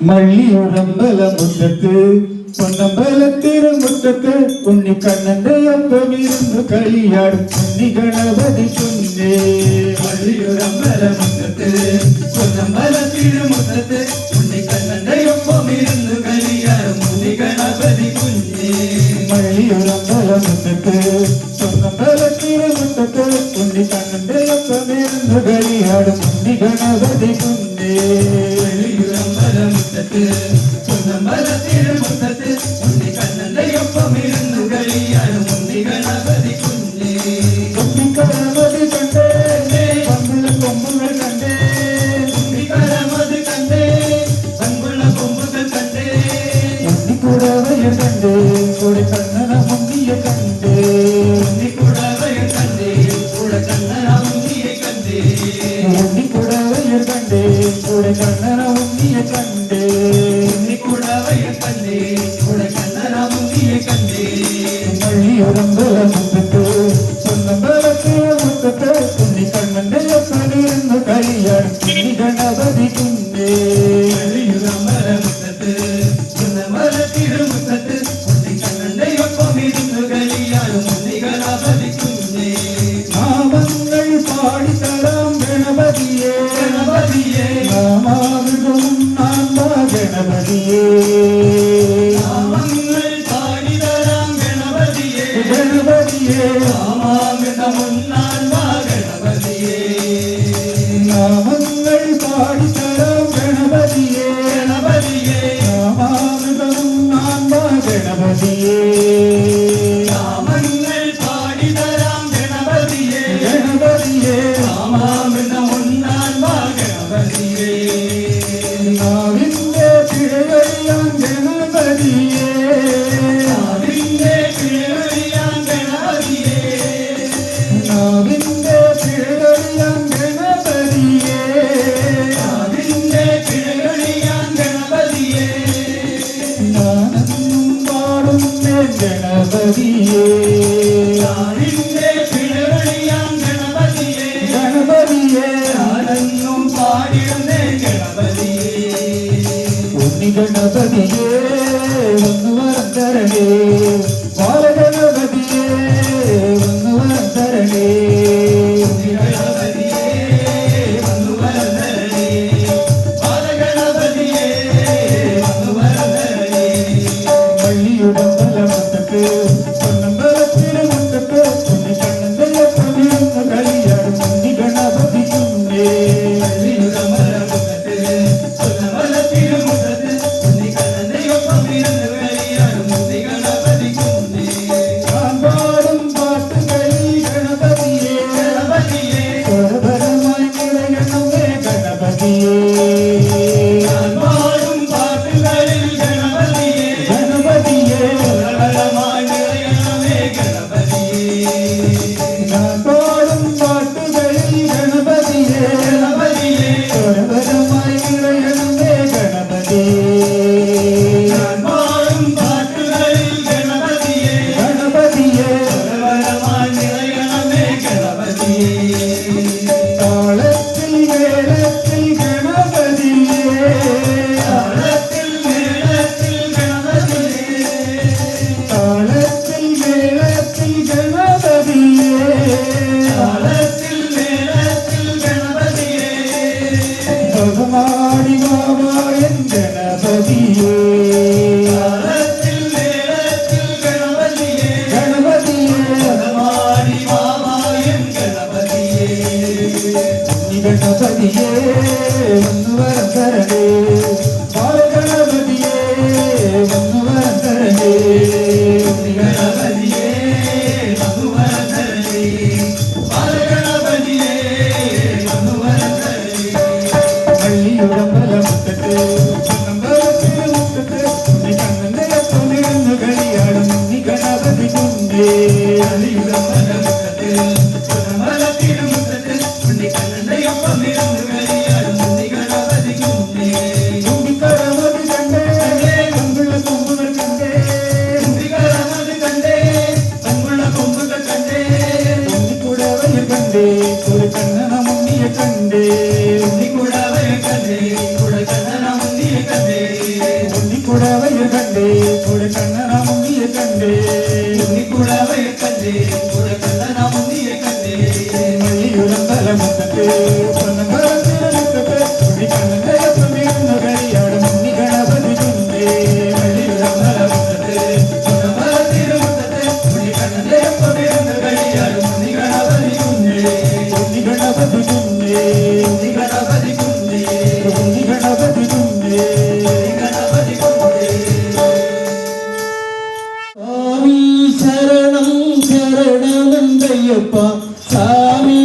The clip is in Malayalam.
മള്ളിയുടമ്പല മുറ്റത്ത് പൊന്നമ്പലത്തിര മുറ്റത്ത് ഉണ്ണിക്കണ്ണന്റെ ഒപ്പമിരുന്നു കളിയാടും കുഞ്ഞി ഗണപതി കുഞ്ഞേ. മള്ളിയുടമ്പല മുറ്റത്ത് പൊന്നമ്പലത്തിര മുറ്റത്ത് ഉണ്ണിക്കണ്ണന്റെ ഒപ്പമിരുന്നു കളിയാടും കുഞ്ഞി ഗണപതി കുഞ്ഞേ. മള്ളിയുടമ്പല മുറ്റത്ത് പൊന്നമ്പലത്തിര മുറ്റത്ത് ഉണ്ണിക്കണ്ണന്റെ ഒപ്പമിരുന്നു കളിയാടും കുഞ്ഞി ഗണപതി കുഞ്ഞേ. that is. ഗണപതിയേ. ചാരിന്റെ പിഴവഴിയാം ഗണപതിയേ. ഗണപതിയേ. ആരെന്നും പാടിടുന്നേ ഗണപതിയേ. ഉണ്ണി ഗണപതിയേ ഒന്ന് വരം തരണേ ബാലഗണപതിയേ ഒന്ന് വരം തരണേ Soy la mala tira quiero la palabra You ayappa sami